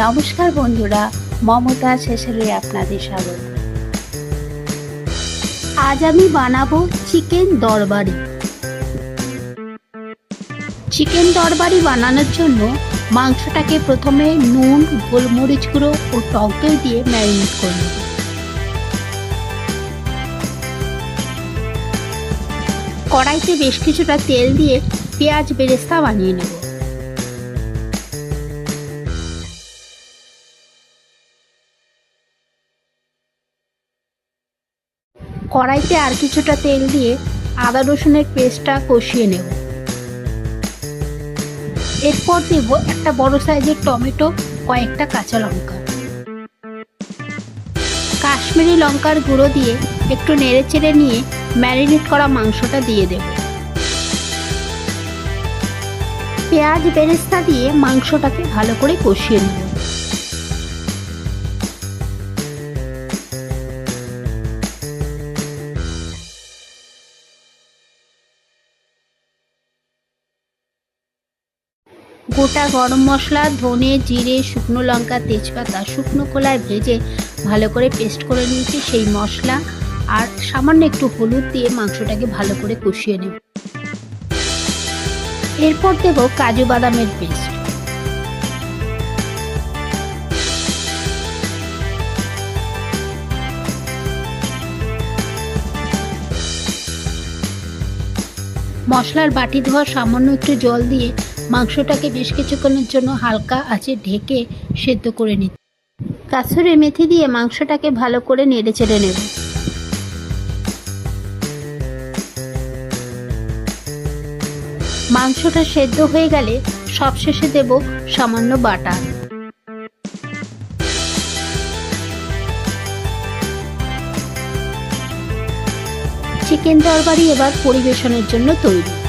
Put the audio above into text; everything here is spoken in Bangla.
নমস্কার বন্ধুরা, মমতা শেষে আপনাদের স্বাগত। আজ আমি বানাবো চিকেন দরবারি। চিকেন দরবারি বানানোর জন্য মাংসটাকে প্রথমে নুন, গোলমরিচ গুঁড়ো ও টক দই দিয়ে ম্যারিনেট করে নেব। কড়াইতে বেশ কিছুটা তেল দিয়ে পেঁয়াজ বেরেস্তা বানিয়ে নেব। কড়াইতে আর কিছুটা তেল দিয়ে আদা রসুনের পেস্টটা কষিয়ে নেব। এরপর দেব একটা বড় সাইজের টমেটো, কয়েকটা কাঁচা লঙ্কা। কাশ্মীরি লঙ্কার গুঁড়ো দিয়ে একটু নেড়ে চেড়ে নিয়ে ম্যারিনেট করা মাংসটা দিয়ে দেব। পেঁয়াজ বেরেস্তা দিয়ে মাংসটাকে ভালো করে কষিয়ে নেব। গোটা গরম মশলা, ধনে, জিরে, শুকনো লঙ্কা, তেজপাতা, শুকনো কলায় ভেজে ভালো করে পেস্ট করে নিয়েছি সেই মশলা। আর সামান্য একটু হলুদ দিয়ে মাংসটাকে ভালো করে কষিয়ে নেব। এরপর দেব কাজু বাদামের পেস্ট মশলার বাটি ধোয়া সামান্য একটু জল দিয়ে মাংসটাকে বেশ কিছুক্ষণের জন্য হালকা আঁচে ঢেকে সেদ্ধ করে নিতে কাসুরি মেথি দিয়ে মাংসটাকে ভালো করে নেড়ে চেড়ে নেব। মাংসটা সেদ্ধ হয়ে গেলে সবশেষে দেব সামান্য বাটা। চিকেন তরকারি এবার পরিবেশনের জন্য তৈরি।